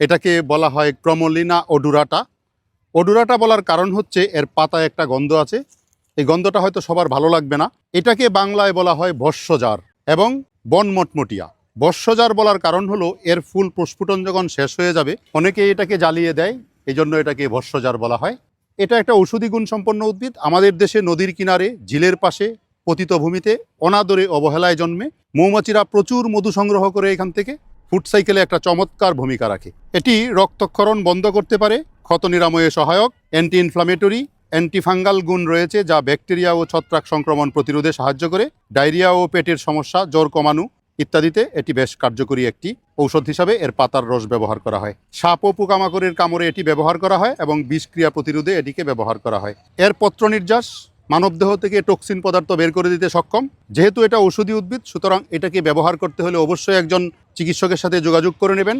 এটাকে বলা হয় ক্রমলিনা ওডুরাটা ওডুরাটা বলার কারণ হচ্ছে এর পাতায় একটা গন্ধ আছে। এই গন্ধটা হয়তো সবার ভালো লাগবে না। এটাকে বাংলায় বলা হয় বর্ষজার এবং বনমটমটিয়া বর্ষজার বলার কারণ হলো এর ফুল প্রস্ফুটন যখন শেষ হয়ে যাবে। অনেকে এটাকে জ্বালিয়ে দেয় এই জন্য এটাকে বর্ষজার বলা হয়। এটা একটা ঔষধি গুণ সম্পন্ন উদ্ভিদ। আমাদের দেশে নদীর কিনারে, ঝিলের পাশে, পতিত ভূমিতে অনাদরে অবহেলায় জন্মে। মৌমাছিরা প্রচুর মধু সংগ্রহ করে এখান থেকে। ফুড সাইকেলে একটা চমৎকার ভূমিকা রাখে। এটি রক্তক্ষরণ বন্ধ করতে পারে, ক্ষত নিরাময়ে সহায়ক অ্যান্টি ইনফ্লামেটরি অ্যান্টিফাঙ্গাল গুণ রয়েছে যা ব্যাকটেরিয়া ও ছত্রাক সংক্রমণ প্রতিরোধে সাহায্য করে, ডায়রিয়া ও পেটের সমস্যা, জ্বর কমানো ইত্যাদিতে এটি বেশ কার্যকরী একটি ঔষধ হিসাবে এর পাতার রস ব্যবহার করা হয়। সাপ ও পোকামাকড়ের কামড়ে এটি ব্যবহার করা হয় এবং বিষক্রিয়া প্রতিরোধে এটিকে ব্যবহার করা হয়। এর পত্র নির্যাস মানবদেহ থেকে টক্সিন পদার্থ বের করে দিতে সক্ষম। যেহেতু এটা ওষুধি উদ্ভিদ, সুতরাং এটাকে ব্যবহার করতে হলে অবশ্যই একজন চিকিৎসকের সাথে যোগাযোগ করে নেবেন।